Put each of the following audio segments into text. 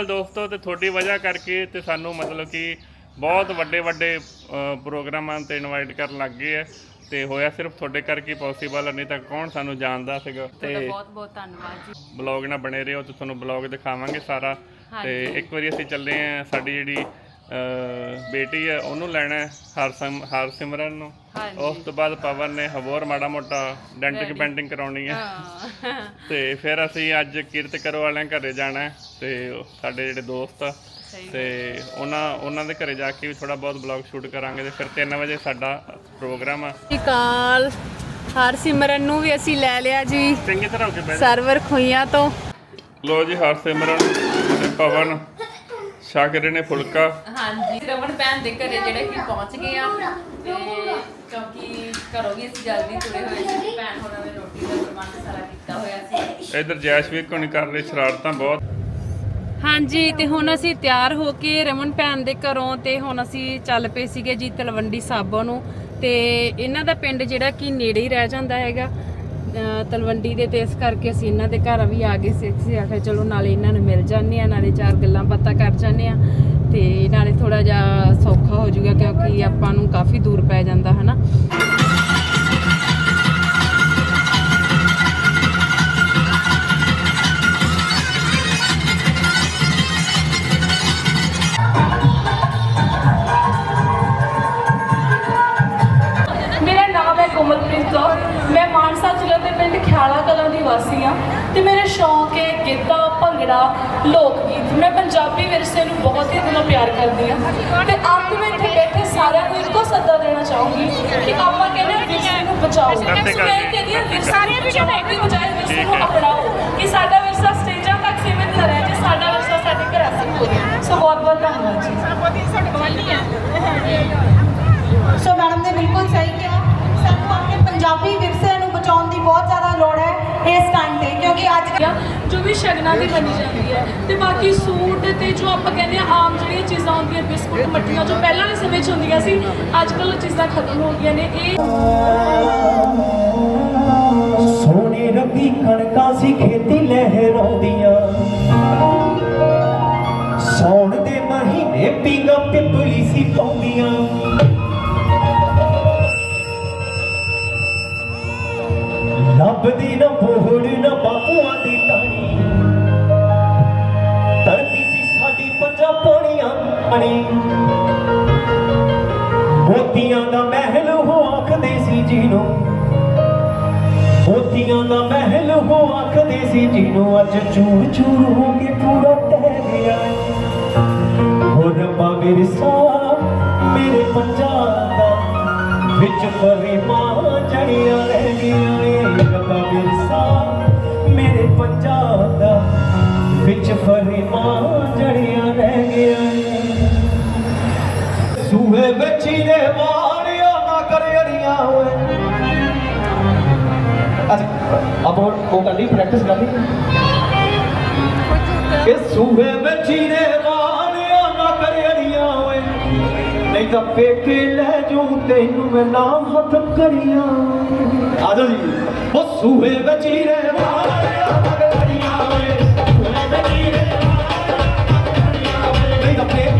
ਕੱਲ ਦੋਸਤੋ ਤੇ ਤੁਹਾਡੀ ਵਜ੍ਹਾ ਕਰਕੇ ਤੇ ਸਾਨੂੰ ਮਤਲਬ ਕਿ ਬਹੁਤ ਵੱਡੇ ਵੱਡੇ ਪ੍ਰੋਗਰਾਮਾਂ ਤੇ ਇਨਵਾਈਟ ਕਰਨ ਲੱਗ ਗਏ ਐ ਤੇ ਹੋਇਆ ਸਿਰਫ ਤੁਹਾਡੇ ਕਰਕੇ ਪੋਸੀਬਲ ਨਹੀਂ ਤਾਂ ਕੌਣ ਸਾਨੂੰ ਜਾਣਦਾ ਸੀਗਾ? ਤੇ ਬਹੁਤ ਬਹੁਤ ਧੰਨਵਾਦ ਜੀ। ਬਲੌਗ ਨਾਲ ਬਣੇ ਰਹੋ ਤੇ ਤੁਹਾਨੂੰ ਬਲੌਗ ਦਿਖਾਵਾਂਗੇ ਸਾਰਾ। ਤੇ ਇੱਕ ਵਾਰੀ ਅਸੀਂ ਚੱਲੇ ਆ ਸਾਡੀ ਜਿਹੜੀ ਬੇਟੀ ਹੈ ਉਹਨੂੰ ਲੈਣਾ ਹੈ, ਹਰਸਮ ਹਰਸਿਮਰਨ ਨੂੰ। ਹਾਂਜੀ। ਉਸ ਤੋਂ ਬਾਅਦ ਪਵਨ ਨੇ ਹੋਰ ਮਾੜਾ ਮੋਟਾ ਡੈਂਟਿਕ ਪੈਂਟਿੰਗ ਕਰਾਉਣੀ ਹੈ। ਹਾਂ। ਤੇ ਫਿਰ ਅਸੀਂ ਅੱਜ ਕਿਰਤ ਕਰੋ ਵਾਲਿਆਂ ਘਰੇ ਜਾਣਾ ਹੈ ਤੇ ਉਹ ਸਾਡੇ ਜਿਹੜੇ ਦੋਸਤ ਆ ਤੇ ਉਹਨਾਂ ਉਹਨਾਂ ਦੇ ਘਰੇ ਜਾ ਕੇ ਵੀ ਥੋੜਾ ਬਹੁਤ ਬਲੌਗ ਸ਼ੂਟ ਕਰਾਂਗੇ ਤੇ ਫਿਰ 3 ਵਜੇ ਸਾਡਾ ਪ੍ਰੋਗਰਾਮ ਆ। ਕਾਲ ਹਰ ਸਿਮਰਨ ਨੂੰ ਵੀ ਅਸੀਂ ਲੈ ਲਿਆ ਜੀ। ਚੰਗੀ ਤਰ੍ਹਾਂ ਹੋ ਕੇ ਬੈਠ ਸਰਵਰ ਖੁਈਆਂ ਤੋਂ। ਲੋ ਜੀ ਹਰਸਿਮਰਨ ਤੇ ਪਵਨ। ਛਕ ਰਹੇ ਨੇ ਫੁਲਕਾ। ਹਾਂਜੀ ਰਮਨ ਭੈਣ ਦੇ ਘਰੇ ਜਿਹੜੇ ਕਿ ਪਹੁੰਚ ਗਏ ਆ ਤੇ ਕਿਉਂਕਿ ਘਰੋਂ ਵੀ ਅਸੀਂ ਜਲਦੀ ਤੁਰੇ ਹੋਏ ਸੀ ਭੈਣ ਹੋਰਾਂ ਨੇ ਰੋਟੀ ਦਾ ਪ੍ਰਬੰਧ ਸਾਰਾ ਕੀਤਾ ਹੋਇਆ ਸੀ। ਇਧਰ ਜੈਸ਼ ਵੀ ਕੋਈ ਕਰ ਰਹੀ ਸ਼ਰਾਰਤਾਂ ਬਹੁਤ। ਹਾਂਜੀ ਤੇ ਹੁਣ ਅਸੀਂ ਤਿਆਰ ਹੋ ਕੇ ਰਮਨ ਭੈਣ ਦੇ ਘਰੋਂ ਤੇ ਹੁਣ ਅਸੀਂ ਚੱਲ ਪਏ ਸੀਗੇ ਜੀ ਤਲਵੰਡੀ ਸਾਬੋ ਨੂੰ। ਤੇ ਇਹਨਾਂ ਦਾ ਪਿੰਡ ਜਿਹੜਾ ਕਿ ਨੇੜੇ ਹੀ ਰਹਿ ਜਾਂਦਾ ਹੈਗਾ। ਤਲਵੰਡੀ ਦੇ ਤੇ ਇਸ ਕਰਕੇ ਅਸੀਂ ਇਹਨਾਂ ਦੇ ਘਰ ਵੀ ਆ ਗਏ ਸੀ ਅਸੀਂ ਆਖਿਆ ਚਲੋ ਨਾਲੇ ਇਹਨਾਂ ਨੂੰ ਮਿਲ ਜਾਂਦੇ ਆ, ਨਾਲੇ ਚਾਰ ਗੱਲਾਂ ਬਾਤਾਂ ਕਰ ਜਾਂਦੇ ਆ ਤੇ ਨਾਲੇ ਥੋੜਾ ਜਿਹਾ ਸੌਖਾ ਹੋ ਜਾਊਗਾ ਕਿਉਂਕਿ ਆਪਾਂ ਨੂੰ ਕਾਫੀ ਦੂਰ ਪੈ ਜਾਂਦਾ, ਹਨਾ? ਲੋਕ ਗੀਤ ਮੈਂ ਪੰਜਾਬੀ ਵਿਰਸੇ ਨੂੰ ਬਹੁਤ ਹੀ ਦਿਲੋਂ ਪਿਆਰ ਕਰਦੀ ਹਾਂ। ਤੇ ਅੱਜ ਮੈਂ ਇੱਥੇ ਬੈਠੇ ਸਾਰਿਆਂ ਨੂੰ ਇੱਕੋ ਸੱਦਾ ਦੇਣਾ ਚਾਹੂੰਗੀ ਕਿ ਆਪਾਂ ਕਹਿੰਦੇ ਵਿਰਸੇ ਨੂੰ ਬਚਾਓ। ਮੈਂ ਕਹਿੰਦੀ ਹਾਂ ਵਿਰਸੇ ਨੂੰ ਬਚਾਉਣ ਦੀ ਬਜਾਏ ਵਿਰਸੇ ਨੂੰ ਅਪਣਾਓ ਕਿ ਸਾਡਾ ਵਿਰਸਾ ਸਟੇਜਾਂ ਤੱਕ ਸੀਮਿਤ ਨਾ ਰਹਿ ਜੇ ਸਾਡਾ ਵਿਰਸਾ ਸਾਡੇ ਘਰਾਂ ਤੱਕ ਹੋਵੇ ਸੋ ਬਹੁਤ ਬਹੁਤ ਧੰਨਵਾਦ ਜੀ। ਸੋ ਮੈਡਮ ਨੇ ਬਿਲਕੁਲ ਸਹੀ ਕਿਹਾ। ਅੱਜ ਆ, ਜੋ ਵੀ ਸ਼ਗਨਾਂ ਦੀ ਬਣੀ ਜਾਂਦੀ ਹੈ। ਤੇ ਬਾਕੀ ਸੂਟ ਤੇ ਜੋ ਆਪਾਂ ਕਹਿੰਦੇ ਆ ਆਮ ਜਿਹੜੀਆਂ ਚੀਜ਼ਾਂ ਹੁੰਦੀਆਂ ਬਿਸਕੁਟ ਮੱਠੀਆਂ ਜੋ ਪਹਿਲਾਂ ਦੇ ਸਮੇਂ 'ਚ ਹੁੰਦੀਆਂ ਸੀ ਅੱਜ ਕੱਲ੍ਹ ਉਹ ਚੀਜ਼ਾਂ ਖਤਮ ਹੋ ਗਈਆਂ ਨੇ। ਇਹ ਸੋਨੇ ਰੰਗੀ ਕਣਕਾਂ ਸੀ ਖੇਤੀ ਲਹਿਰਾਉਂਦੀਆਂ ਸੌਣ ਦੇ ਮਹੀਨੇ ਪੀਂਗਾ ਪਿਪਲੀ ਸੀ ਪਾਉਂਦੀਆਂ ਬਾਪੂਆਂ ਦੀ ਟਾਣੀ ਧਰਤੀ ਸੀ ਸਾਡੀ ਪੰਜਾ ਪਾਣੀਆਂ ਅਣੀ ਮੋਤੀਆਂ ਦਾ ਮਹਿਲ ਹੋ ਆਖਦੇ ਸੀ ਜਿਹਨੂੰ। ਮੋਤੀਆਂ ਦਾ ਮਹਿਲ ਹੋ ਆਖਦੇ ਸੀ ਜਿਹਨੂੰ। ਅੱਜ ਚੂਰ ਚੂਰ ਹੋ ਕੇ ਪੂਰਾ ਟਹਿ ਗਿਆ। ਹੋ ਰੱਬਾ ਵਿਰਸਾ ਮੇਰੇ ਪੰਜਾਬ ਦਾ। ਵਿੱਚ ਫਰੀਮਾਂ ਜੜੀਆਂ ਰਹਿ ਗਈਆਂ ਏ। ਰੱਬਾ ਵਿਰਸਾ ਮੇਰੇ ਪੰਜਾਬ ਦਾ ਵਿੱਚ ਫਰੀਮਾਂ ਜੜੀਆਂ ਰਹਿ ਗਈਆਂ ਏ ਸੂਹੇ ਹੀ ਦੇ ਵਾਲਿਆ ਨਾ ਕਰ ਅੜੀਆਂ ਹੋਏ। ਆਪਾਂ ਉਹ ਕਰ ਲਈ ਪ੍ਰੈਕਟਿਸ ਕਰ ਲਈ। ਇਹ ਸੂਹੇ ਹੀ ਦੇ ਨਹੀਂ ਤਾਂ ਲੈ ਜੋ ਤੈਨੂੰ ਮੈਂ ਨਾਮ ਹੱਥ ਕਰੀਆਂ। ਆ ਜਾਓ ਜੀ। ਉਹ ਸੂਹੇ ਵਿੱਚ ਹੀ ਦੇ ਵਾਲਿਆ ਨਾ ਕਰ ਸੂਹੇ ਵਿੱਚ ਹੀ ਦੇ ਨਹੀਂ ਤਾਂ ਪੇਕੇ ਲੈ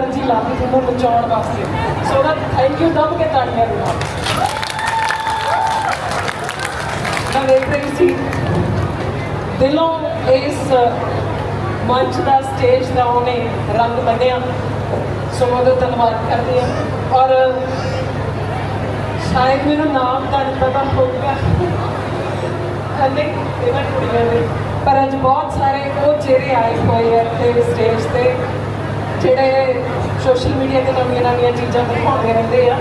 એનર્જી લાવી જેનો બચાવવા વાસ્તે સો ઓના થેન્ક યુ દબ કે તાળીਆਂ ਦਿਓ ਮੈਂ ਵੇਖ ਰਹੀ ਸੀ, ਦਿਲੋਂ ਇਸ ਮੰਚ ਦਾ ਸਟੇਜ ਦਾ ਉਹਨੇ ਰੰਗ ਬੰਨਿਆ। ਸੋ ਉਹਦਾ ਧੰਨਵਾਦ ਕਰਦੇ ਹਾਂ। ਔਰ, ਸ਼ਾਇਦ ਮੈਨੂੰ ਨਾਮ ਤਾਂ ਨਹੀਂ ਪਤਾ ਹੋਊਗਾ। ਅਨੇ ਇਹਨਾਂ ਕੁੜੀਆਂ ਦੇ। ਪਰ ਅੱਜ ਬਹੁਤ ਸਾਰੇ ਉਹ ਚਿਹਰੇ ਆਏ ਹੋਏ ਆ ਤੇ ਸਟੇਜ ਤੇ। ਜਿਹੜੇ ਸੋਸ਼ਲ ਮੀਡੀਆ ਤੇ ਨਵੀਆਂ ਨਵੀਆਂ ਚੀਜ਼ਾਂ ਦਿਖਾਉਂਦੇ ਰਹਿੰਦੇ ਆ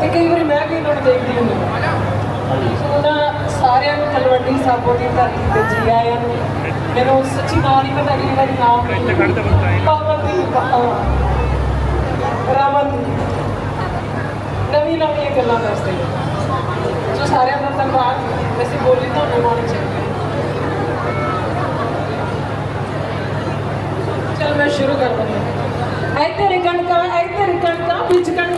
ਤੇ ਕਈ ਵਾਰੀ ਮੈਂ ਵੀ ਇਹਨਾਂ ਨੂੰ ਦੇਖਦੀ ਹੁੰਦੀ ਹਾਂ। ਸੋ ਉਹਨਾਂ ਸਾਰਿਆਂ ਨੂੰ ਤਲਵੰਡੀ ਸਾਬੋ ਦੀ ਧਰਤੀ ਤੇ ਜੀ ਆਇਆਂ ਨੂੰ। ਮੈਨੂੰ ਸੱਚੀ ਨਾਂ ਨਹੀਂ ਪਤਾ ਅਗਲੀ ਵਾਰੀ ਨਾਮ ਤੇ। ਪਾਵਨਦੀਪ ਰਮਨਦੀਪ ਨਵੀਂ ਨਵੀਆਂ ਗੱਲਾਂ ਦੱਸਦੇ ਨੇ। ਸੋ ਸਾਰਿਆਂ ਦਾ ਧੰਨਵਾਦ। ਵੈਸੇ ਬੋਲੀ ਤੁਹਾਨੂੰ ਆਉਣੀ ਚਾਹੀਦੀ। ਚੱਲ ਮੈਂ ਸ਼ੁਰੂ ਕਰ ਦਿੰਦੀ ਹਾਂ। ਇੱਧਰ ਕਣਕਾਂ ਇੱਧਰ ਕਣਕਾਂ ਵਿੱਚ ਕਣਕਾਂ।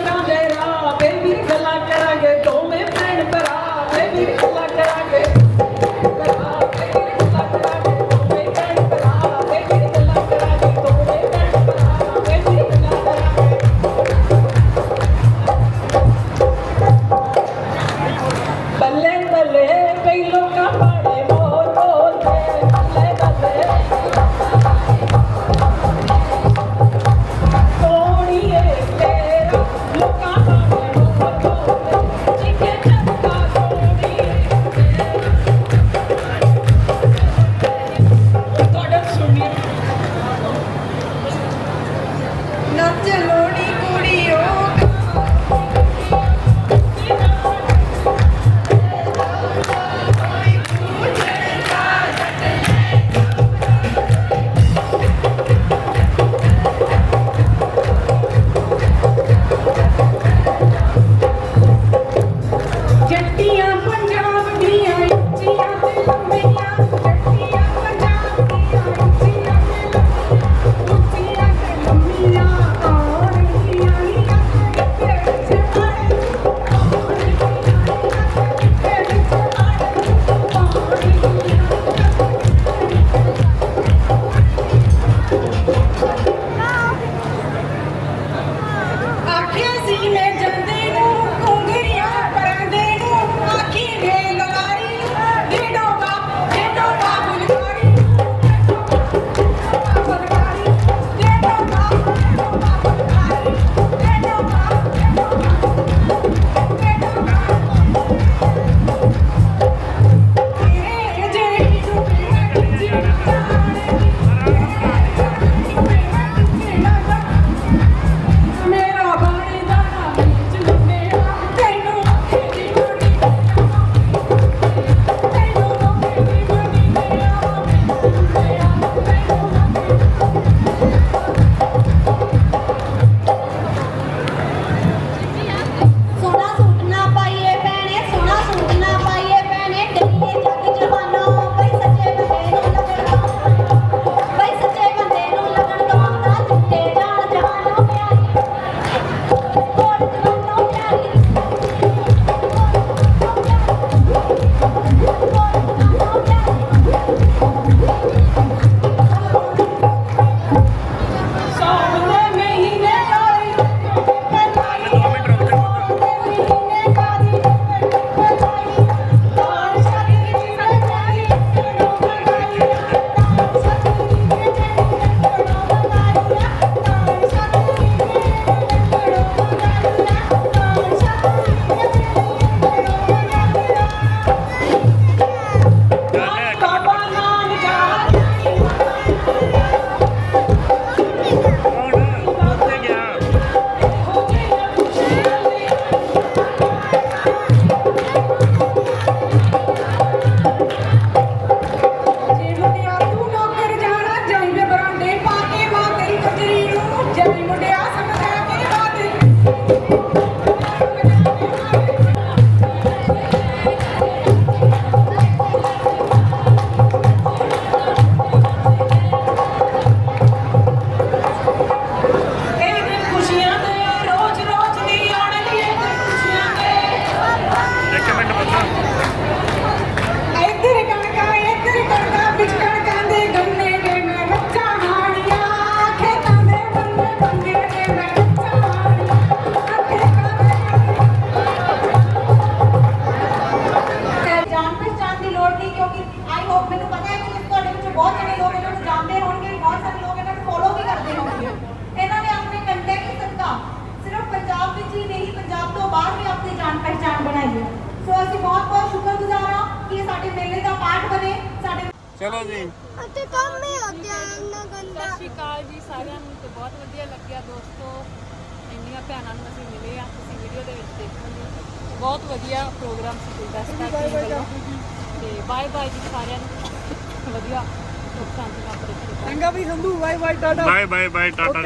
ਚਲੋ ਜੀ। ਅਤੇ ਕੰਮ ਹੀ ਹੋ ਗਿਆ ਇੰਨਾ ਗੰਦਾ। ਸਤਿ ਸ਼੍ਰੀ ਅਕਾਲ ਜੀ ਸਾਰਿਆਂ ਨੂੰ ਤੇ ਬਹੁਤ ਵਧੀਆ ਲੱਗਿਆ ਦੋਸਤੋ। ਇੰਨੀਆਂ ਭੈਣਾਂ ਨੂੰ ਅਸੀਂ ਮਿਲੇ ਆ ਤੁਸੀਂ ਵੀਡੀਓ ਦੇ ਵਿੱਚ ਦੇਖੋਗੇ। ਬਹੁਤ ਵਧੀਆ ਪ੍ਰੋਗਰਾਮ ਸੀ ਗੁਲਦਸਤਾ ਟੀਮ ਵੱਲੋਂ। ਤੇ ਬਾਏ ਬਾਏ ਜੀ ਸਾਰਿਆਂ ਨੂੰ। ਵਧੀਆ ਸੁੱਖ ਸ਼ਾਂਤੀ ਨਾਲ ਆਪਣੇ ਘਰੇ ਚੰਗਾ ਵੀ Sandhu bye bye tata. Bye bye bye tata